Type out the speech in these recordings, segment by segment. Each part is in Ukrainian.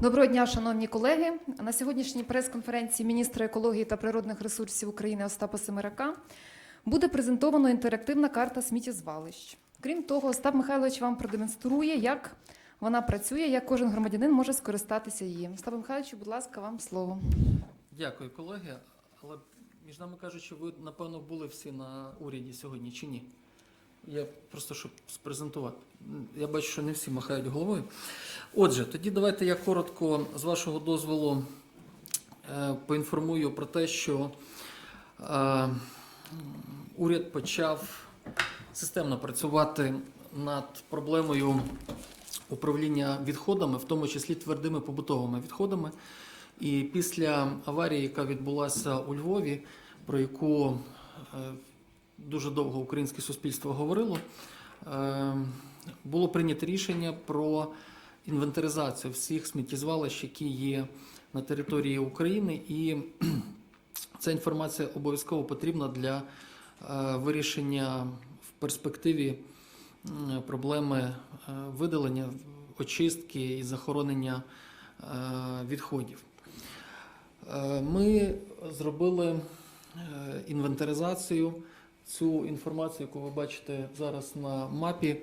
Доброго дня, шановні колеги. На сьогоднішній прес-конференції міністра екології та природних ресурсів України Остапа Семерака буде презентовано інтерактивна карта сміттєзвалищ. Крім того, Остап Михайлович вам продемонструє, як вона працює, як кожен громадянин може скористатися її. Остап Михайлович, будь ласка, вам слово. Дякую, колеги. Але між нами кажучи, ви напевно були всі на уряді сьогодні чи ні? Я просто щоб спрезентувати. Я бачу, що не всі махають головою. Отже, тоді давайте я коротко, з вашого дозволу, е, поінформую про те, що е, уряд почав системно працювати над проблемою управління відходами, в тому числі твердими побутовими відходами. І після аварії, яка відбулася у Львові, про яку е, дуже довго українське суспільство говорило, було прийнято рішення про інвентаризацію всіх сміттєзвалищ, які є на території України, і ця інформація обов'язково потрібна для е, вирішення в перспективі проблеми е, видалення, очистки і захоронення е, відходів. Ми зробили інвентаризацію. Цю інформацію, яку ви бачите зараз на мапі,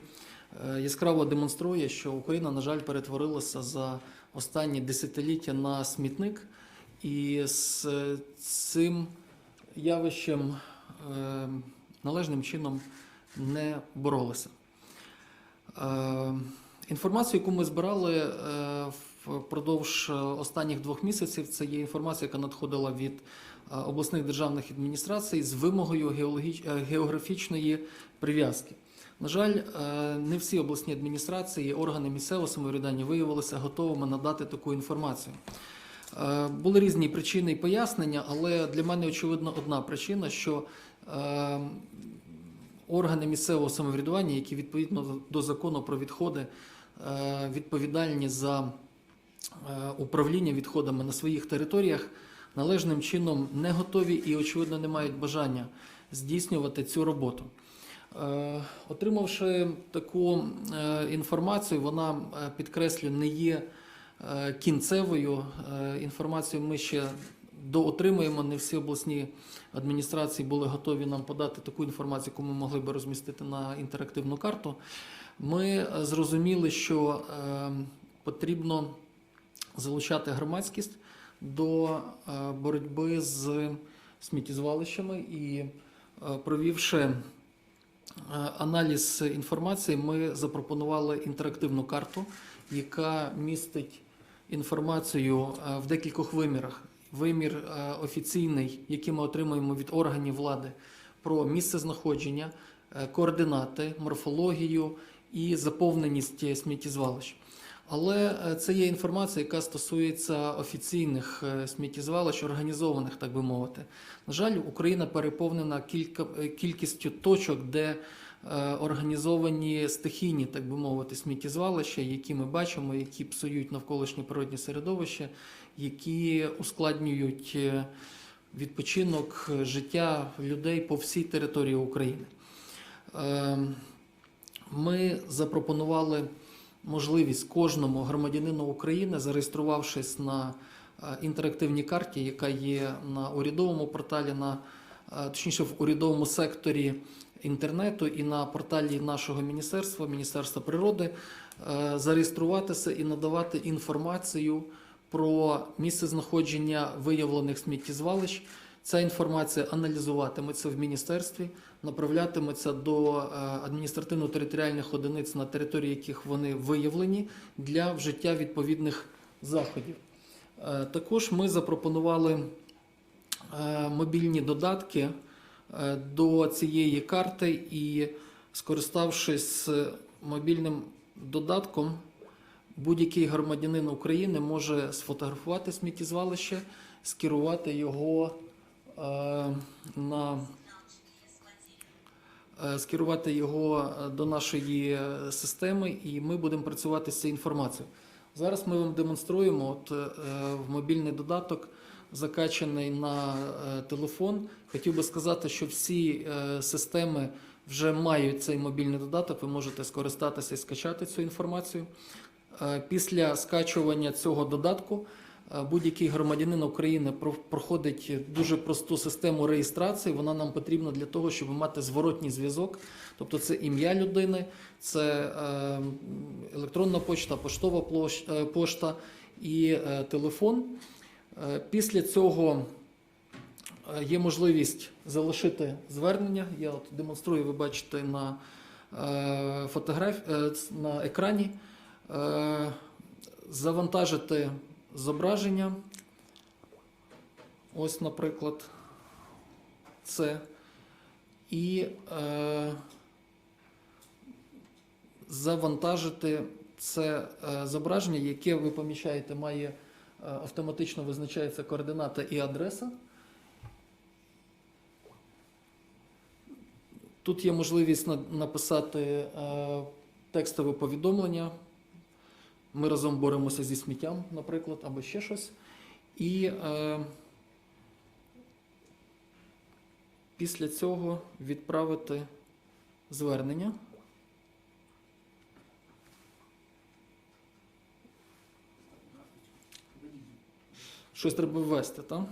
яскраво демонструє, що Україна, на жаль, перетворилася за останні десятиліття на смітник, і з цим явищем е, належним чином не боролися. Е, Інформацію, яку ми збирали е, впродовж останніх двох місяців, це є інформація, яка надходила від е, обласних державних адміністрацій з вимогою е, географічної прив'язки. На жаль, е, не всі обласні адміністрації, органи місцевого самоврядування виявилися готовими надати таку інформацію. Е, Були різні причини і пояснення, але для мене очевидно одна причина, що е, органи місцевого самоврядування, які відповідно до закону про відходи відповідальні за управління відходами на своїх територіях, належним чином не готові і, очевидно, не мають бажання здійснювати цю роботу. Е, Отримавши таку е, інформацію, вона е, підкреслю, не є кінцевою інформацією. Ми ще доотримуємо. Не всі обласні адміністрації були готові нам подати таку інформацію, яку ми могли би розмістити на інтерактивну карту. Ми зрозуміли, що потрібно залучати громадськість до боротьби з сміттєзвалищами і провівши аналіз інформації, ми запропонували інтерактивну карту, яка містить інформацію е, в декількох вимірах. Вимір е, офіційний, який ми отримуємо від органів влади, про місце знаходження, е, координати, морфологію і заповненість сміттєзвалищ. Але е, це є інформація, яка стосується офіційних е, сміттєзвалищ, організованих, так би мовити. На жаль, Україна переповнена кілька, е, кількістю точок, де організовані стихійні, так би мовити, сміттєзвалища, які ми бачимо, які псують навколишнє природне середовище, які ускладнюють відпочинок життя людей по всій території України. Е, Ми запропонували можливість кожному громадянину України, зареєструвавшись на е, інтерактивній карті, яка є на урядовому порталі, на е, точніше в урядовому секторі інтернету і на порталі нашого міністерства, Міністерства природи, е, зареєструватися і надавати інформацію про місце знаходження виявлених сміттєзвалищ. Ця інформація аналізуватиметься в міністерстві, направлятиметься до е, адміністративно-територіальних одиниць, на території яких вони виявлені, для вжиття відповідних заходів. Е, Також ми запропонували е, мобільні додатки до цієї карти і, скориставшись мобільним додатком, будь-який громадянин України може сфотографувати сміттєзвалище, скерувати його на е, скерувати його е, до нашої е, системи, і ми будемо працювати з цією інформацією. Зараз ми вам демонструємо от, е, в мобільний додаток, закачаний на е, телефон. Хотів би сказати, що всі е, системи вже мають цей мобільний додаток. Ви можете скористатися і скачати цю інформацію. Е, Після скачування цього додатку е, будь-який громадянин України проходить дуже просту систему реєстрації. Вона нам потрібна для того, щоб мати зворотній зв'язок. Тобто це ім'я людини, це е, електронна почта, поштова е, пошта і е, телефон. Е, Після цього е, є можливість залишити звернення. Я от демонструю, ви бачите на е, фотограф... е, на екрані. Е, Завантажити зображення. Ось, наприклад, це. І е, завантажити це е, зображення, яке ви поміщаєте, має е, автоматично визначається координата і адреса. Тут є можливість на- написати е, текстове повідомлення. Ми разом боремося зі сміттям, наприклад, або ще щось. І е, після цього відправити звернення. Щось треба ввести, так?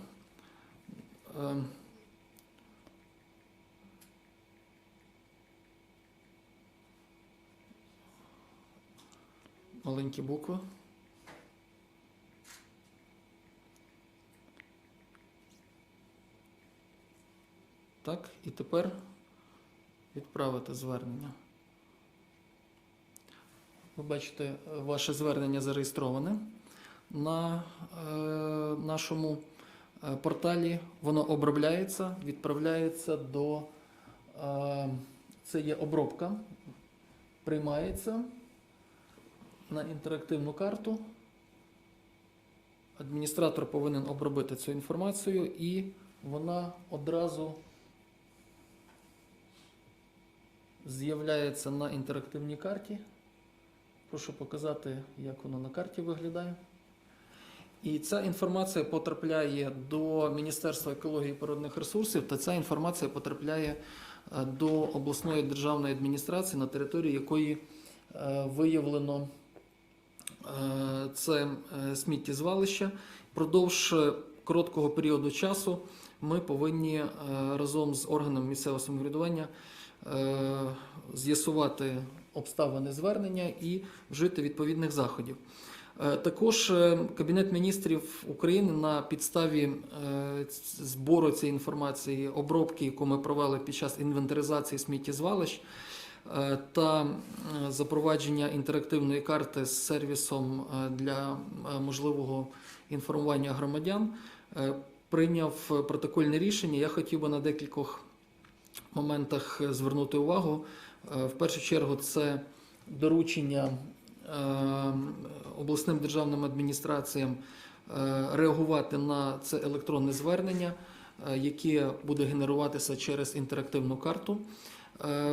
Е, маленькі букви. Так, і тепер відправити звернення. Ви бачите, ваше звернення зареєстроване на е, нашому е, порталі. Воно обробляється, відправляється до. Е, це є обробка, приймається на інтерактивну карту. Адміністратор повинен обробити цю інформацію і вона одразу з'являється на інтерактивній карті. Прошу показати, як воно на карті виглядає. І ця інформація потрапляє до Міністерства екології і природних ресурсів, та ця інформація потрапляє е, до обласної державної адміністрації, на території якої е, виявлено це е, сміттєзвалище. Продовж е, короткого періоду часу ми повинні е, разом з органами місцевого самоврядування е, з'ясувати обставини звернення і вжити відповідних заходів. Е, Також е, Кабінет міністрів України на підставі е, збору цієї інформації, обробки, яку ми провели під час інвентаризації сміттєзвалищ е, та е, запровадження інтерактивної карти з сервісом е, для е, можливого інформування громадян, прийняв протокольне рішення. Я хотів би на декількох моментах звернути увагу. В першу чергу, це доручення обласним державним адміністраціям реагувати на це електронне звернення, яке буде генеруватися через інтерактивну карту,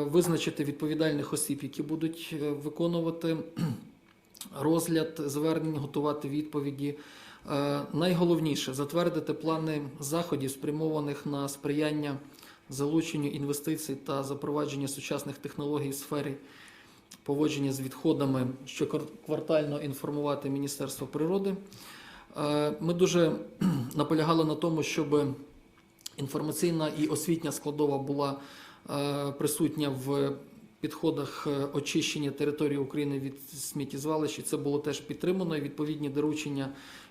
визначити відповідальних осіб, які будуть е, виконувати розгляд звернень, готувати відповіді. Е, Найголовніше затвердити плани заходів, спрямованих на сприяння залученню інвестицій та запровадження сучасних технологій в сфері поводження з відходами, що квар- квартально інформувати Міністерство природи. Е, Ми дуже наполягали на тому, щоб інформаційна і освітня складова була е, присутня в підходах е, очищення території України від сміттєзвалищ. Це було теж підтримано. І відповідні доручення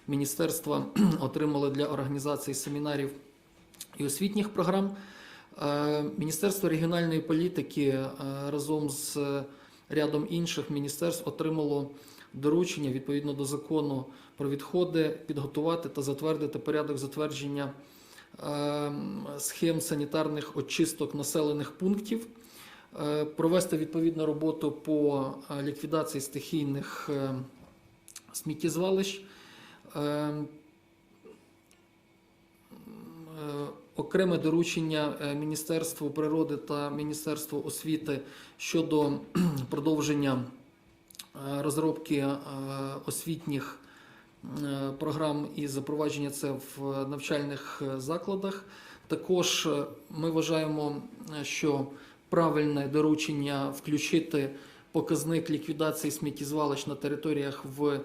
міністерства отримали для організації семінарів і освітніх програм. Е, Міністерство регіональної політики е, разом з рядом інших міністерств отримало доручення відповідно до закону про відходи підготувати та затвердити порядок затвердження е, схем санітарних очисток населених пунктів, е, провести відповідну роботу по е, ліквідації стихійних е, сміттєзвалищ. Е, е, Окреме доручення Міністерству природи та Міністерству освіти щодо продовження розробки освітніх програм і запровадження це в навчальних е, закладах. Також е, ми вважаємо, е, що правильне доручення включити показник ліквідації сміттєзвалищ на територіях в е,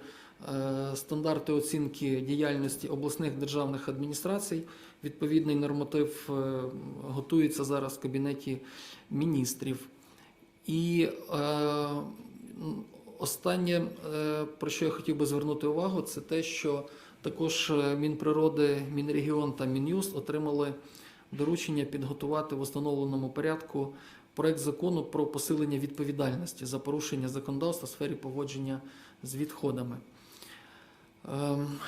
стандарти оцінки діяльності обласних державних адміністрацій. Відповідний норматив е, готується зараз в кабінеті міністрів. І е, останнє, е, про що я хотів би звернути увагу, це те, що також е, Мінприроди, Мінрегіон та Мін'юст отримали доручення підготувати в установленому порядку проект закону про посилення відповідальності за порушення законодавства в сфері поводження з відходами. Ем,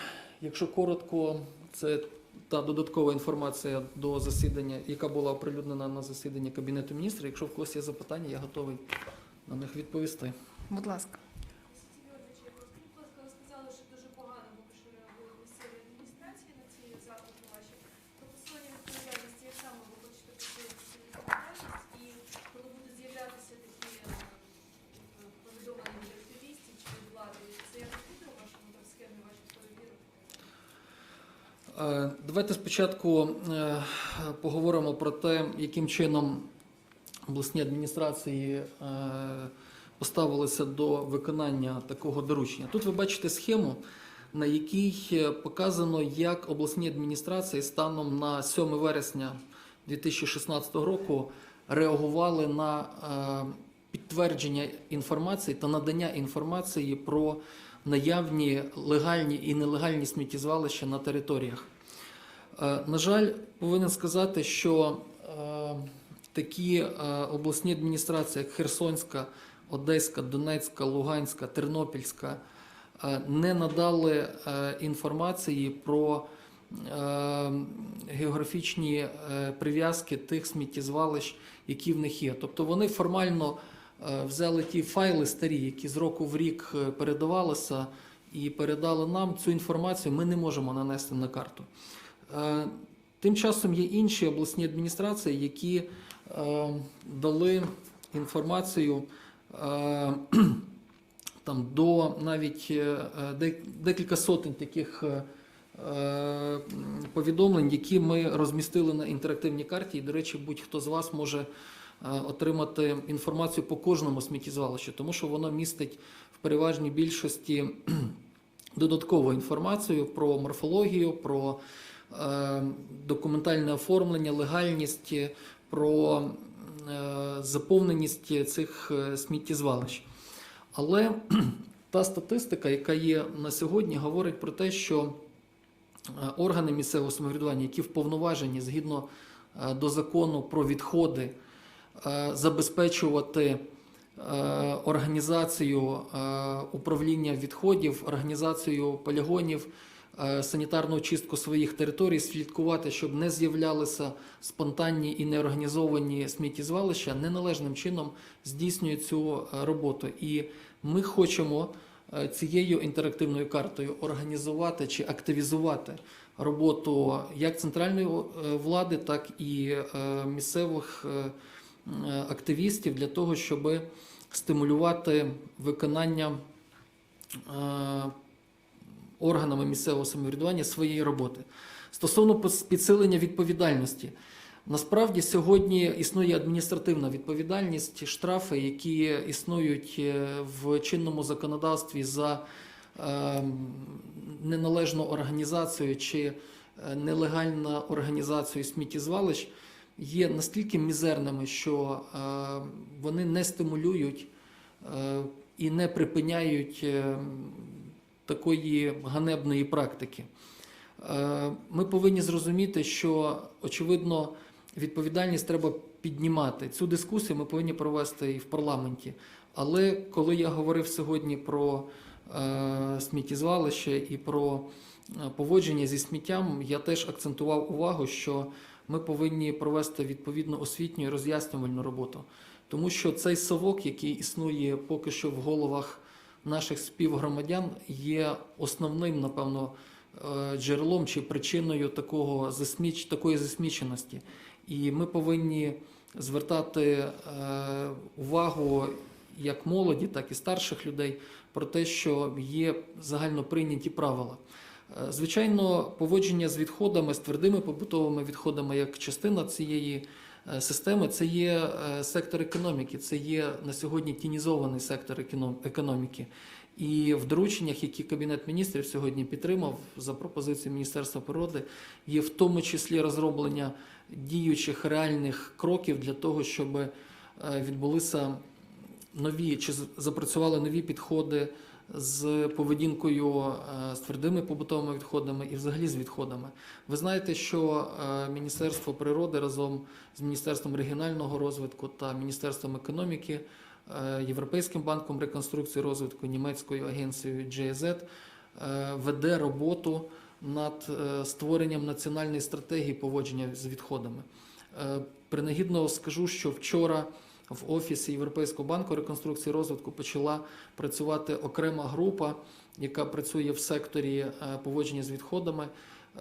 Якщо коротко, це та додаткова інформація до засідання, яка була оприлюднена на засіданні Кабінету міністрів. Якщо в когось є запитання, я готовий на них відповісти. Будь ласка. Е, Давайте спочатку е, поговоримо про те, яким чином обласні адміністрації е, поставилися до виконання такого доручення. Тут ви бачите схему, на якій е, показано, як обласні адміністрації станом на 7 вересня 2016 року реагували на е, підтвердження інформації та надання інформації про наявні легальні і нелегальні сміттєзвалища на територіях. Е, На жаль, повинен сказати, що такі обласні адміністрації, як Херсонська, Одеська, Донецька, Луганська, Тернопільська, е, не надали е, інформації про е, географічні прив'язки тих сміттєзвалищ, які в них є. Тобто вони формально взяли ті файли старі, які з року в рік передавалися, і передали нам цю інформацію. Ми не можемо нанести на карту. Тим часом є інші обласні адміністрації, які дали інформацію там, до навіть е, декілька сотень таких е, е, повідомлень, які ми розмістили на інтерактивній карті. І, до речі, будь-хто з вас може е, отримати інформацію по кожному сміттєзвалищу, тому що воно містить в переважній більшості додаткову інформацію про морфологію, про е, документальне оформлення, легальність, про е, заповненість цих е, сміттєзвалищ. Але та статистика, яка є на сьогодні, говорить про те, що е, органи місцевого самоврядування, які вповноважені згідно е, до закону про відходи, е, забезпечувати е, організацію е, управління відходів, організацію полігонів, е, санітарну чистку своїх територій, слідкувати, щоб не з'являлися спонтанні і неорганізовані сміттєзвалища, неналежним чином здійснюють цю е, роботу. І ми хочемо е, цією інтерактивною картою організувати чи активізувати роботу як центральної е, влади, так і е, місцевих е, е, активістів для того, щоб стимулювати виконання е, органами місцевого самоврядування своєї роботи. Стосовно підсилення відповідальності, насправді сьогодні існує адміністративна відповідальність, штрафи, які існують е, в чинному законодавстві за е, неналежну організацію чи е, нелегальну організацію сміттєзвалищ, є настільки мізерними, що вони не стимулюють і не припиняють такої ганебної практики. Е, Ми повинні зрозуміти, що очевидно відповідальність треба піднімати. Цю дискусію ми повинні провести і в парламенті. Але коли я говорив сьогодні про е, сміттєзвалище і про е, поводження зі сміттям, я теж акцентував увагу, що ми повинні провести відповідну освітню і роз'яснювальну роботу. Тому що цей совок, який існує поки що в головах наших співгромадян, є основним, напевно, е, джерелом чи причиною такого такої засміченості. І ми повинні звертати е, увагу як молоді, так і старших людей про те, що є загально прийняті правила. Е, Звичайно, поводження з відходами, з твердими побутовими відходами, як частина цієї системи, це є е, сектор економіки, це є на сьогодні тінізований сектор економіки. І в дорученнях, які Кабінет міністрів сьогодні підтримав за пропозицією Міністерства природи, є в тому числі розроблення діючих реальних кроків для того, щоб е, відбулися нові чи запрацювали нові підходи з поведінкою е, з твердими побутовими відходами і взагалі з відходами. Ви знаєте, що е, Міністерство природи разом з Міністерством регіонального розвитку та Міністерством економіки, е, Європейським банком реконструкції розвитку, німецькою агенцією GIZ веде роботу над створенням національної стратегії поводження з відходами. Принагідно скажу, що вчора в офісі Європейського банку реконструкції розвитку почала працювати окрема група, яка працює в секторі е, поводження з відходами,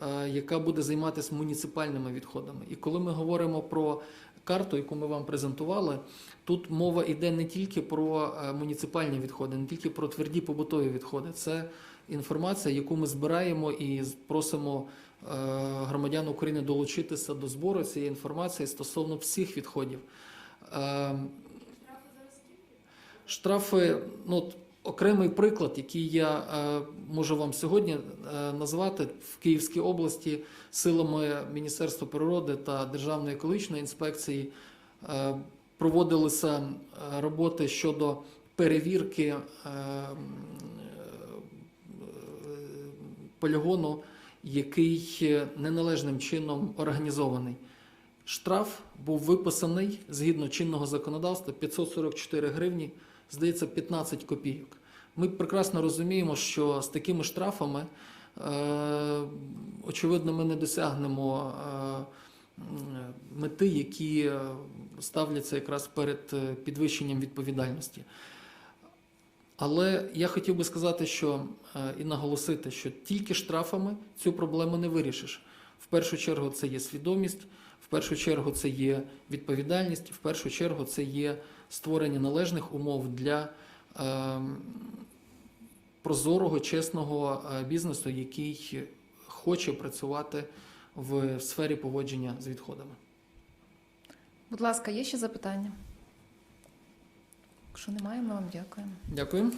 е, яка буде займатися муніципальними відходами. І коли ми говоримо про карту, яку ми вам презентували, тут мова йде не тільки про е, муніципальні відходи, не тільки про тверді побутові відходи. Це інформація, яку ми збираємо і просимо громадян України долучитися до збору цієї інформації стосовно всіх відходів. Е, Штрафи, ну окремий приклад, який я е, можу вам сьогодні е, назвати в Київській області силами Міністерства природи та Державної екологічної інспекції е, проводилися роботи щодо перевірки полігону, який неналежним чином організований. Штраф був виписаний згідно чинного законодавства 544 гривні, здається, 15 копійок. Ми прекрасно розуміємо, що з такими штрафами, е, очевидно, ми не досягнемо е, мети, які е, ставляться якраз перед підвищенням відповідальності. Але я хотів би сказати, що і наголосити, що тільки штрафами цю проблему не вирішиш. В першу чергу це є свідомість, в першу чергу це є відповідальність, в першу чергу це є створення належних умов для е, прозорого, чесного е, бізнесу, який хоче працювати в сфері поводження з відходами. Будь ласка, є ще запитання? Якщо немає, ми вам дякуємо. Дякую.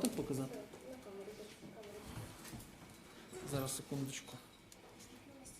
Додаток показати? Зараз секундочку.